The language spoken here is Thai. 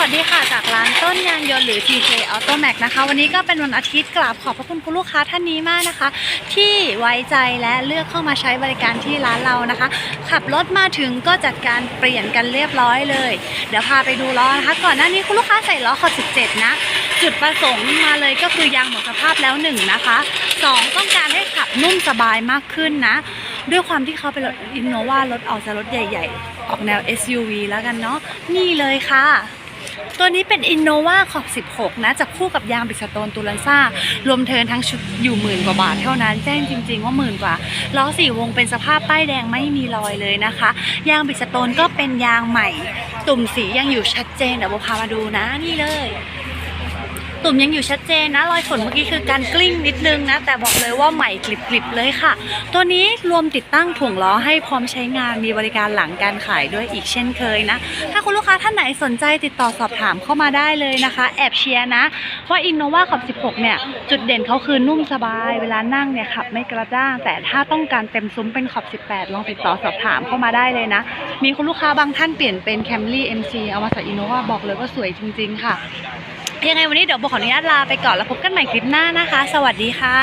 วัสดีค่ะจากร้านต้นยางยนต์หรือ TK Auto Max นะคะ วันนี้ก็เป็นวันอาทิตย์กราบขอบพระคุณคุณลูกค้าท่านนี้มากนะคะ ที่ไว้ใจและเลือกเข้ามาใช้บริการที่ร้านเรานะคะ ขับรถมาถึงก็จัดการเปลี่ยนกันเรียบร้อยเลย เดี๋ยวพาไปดูล้อนะคะ ก่อนหน้านี้คุณลูกค้าใส่ล้อขอ17 นะ จุดประสงค์มาเลยก็คือยางหมดสภาพแล้วหนึ่งนะคะสองต้องการให้ขับนุ่มสบายมากขึ้นนะ ด้วยความที่เขาเป็นรถอินโนวารถออกจะรถใหญ่ ๆ ออกแนว SUV แล้วกันเนาะนี่เลยค่ะ ตัวนี้เป็น Innova ขอบ 16 นะจะคู่กับยางบิสโตนตูลันซ่า รวมเทินทั้งชุดอยู่หมื่นกว่าบาทเท่านั้น แจ้งจริง ๆ ว่าหมื่นกว่า ล้อสี่วงเป็นสภาพป้ายแดงไม่มีรอยเลยนะคะ ยางบิสโตนก็เป็นยางใหม่ ตุ่มสียังอยู่ชัดเจนเดี๋ยวโบพามาดูนะนี่เลย ตุ่มยังอยู่ชัดเจนนะรอยฝนเมื่อกี้คือการกลิ้งนิดนึงนะ แต่บอกเลยว่าใหม่กริบๆเลยค่ะ ตัวนี้รวมติดตั้งถ่วงล้อให้พร้อมใช้งานมีบริการหลังการขายด้วยอีกเช่นเคยนะ ถ้าคุณลูกค้าท่านไหนสนใจติดต่อสอบถามเข้ามาได้เลยนะคะ แอบเชียร์นะ ว่า Innova ขับ 16 เนี่ย จุดเด่นเขาคือนุ่มสบาย เวลานั่งเนี่ยขับไม่กระด้าง แต่ถ้าต้องการเต็มซุ้มเป็นขอบ 18 ลองติดต่อสอบถามเข้ามาได้เลยนะ มีคุณลูกค้าบางท่านเปลี่ยนเป็น Camry MC เอามาใส่ Innova บอกเลยว่าสวยจริง ๆ ค่ะยังไงวันนี้เดี๋ยวโบขออนุญาตลาไปก่อนแล้วพบกันใหม่คลิปหน้านะคะ สวัสดีค่ะ